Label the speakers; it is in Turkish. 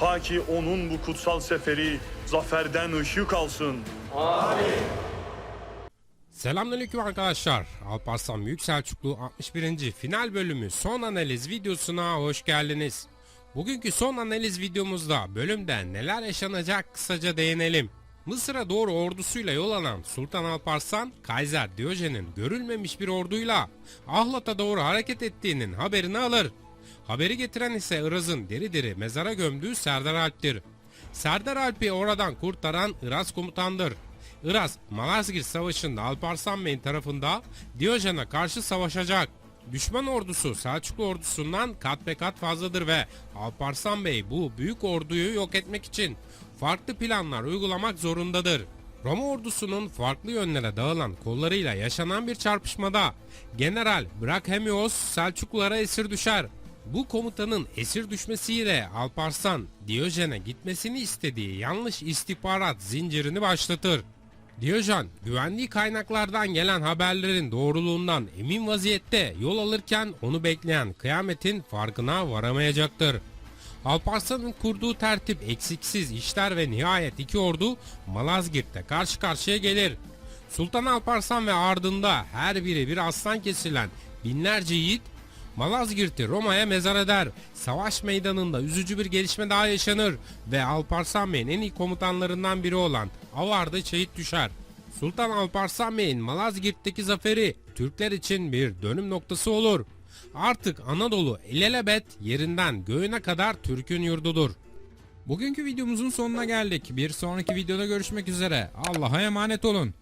Speaker 1: Ta ki onun bu kutsal seferi zaferden ışık alsın.
Speaker 2: Selamünaleyküm arkadaşlar. Alparslan Büyük Selçuklu 61. final bölümü son analiz videosuna hoş geldiniz. Bugünkü son analiz videomuzda bölümde neler yaşanacak kısaca değinelim. Mısır'a doğru ordusuyla yol alan Sultan Alparslan, Kaiser Diyojen'in görülmemiş bir orduyla Ahlat'a doğru hareket ettiğinin haberini alır. Haberi getiren ise Iraz'ın deri deri mezara gömdüğü Serdar Alp'tir. Serdar Alp'i oradan kurtaran Iraz komutandır. Iraz, Malazgirt Savaşı'nda Alparslan Bey'in tarafında Diyojen'e karşı savaşacak. Düşman ordusu Selçuklu ordusundan kat be kat fazladır ve Alparslan Bey bu büyük orduyu yok etmek için farklı planlar uygulamak zorundadır. Roma ordusunun farklı yönlere dağılan kollarıyla yaşanan bir çarpışmada General Brachemios Selçuklulara esir düşer. Bu komutanın esir düşmesiyle Alparslan Diyojen'e gitmesini istediği yanlış istihbarat zincirini başlatır. Diyojen güvenliği kaynaklardan gelen haberlerin doğruluğundan emin vaziyette yol alırken onu bekleyen kıyametin farkına varamayacaktır. Alparslan'ın kurduğu tertip eksiksiz işler ve nihayet iki ordu Malazgirt'te karşı karşıya gelir. Sultan Alparslan ve ardında her biri bir aslan kesilen binlerce yiğit Malazgirt'i Roma'ya mezar eder. Savaş meydanında üzücü bir gelişme daha yaşanır ve Alparslan Bey'in en iyi komutanlarından biri olan Avar'da şehit düşer. Sultan Alparslan Bey'in Malazgirt'teki zaferi Türkler için bir dönüm noktası olur. Artık Anadolu ilelebet yerinden göğüne kadar Türk'ün yurdudur.
Speaker 3: Bugünkü videomuzun sonuna geldik. Bir sonraki videoda görüşmek üzere. Allah'a emanet olun.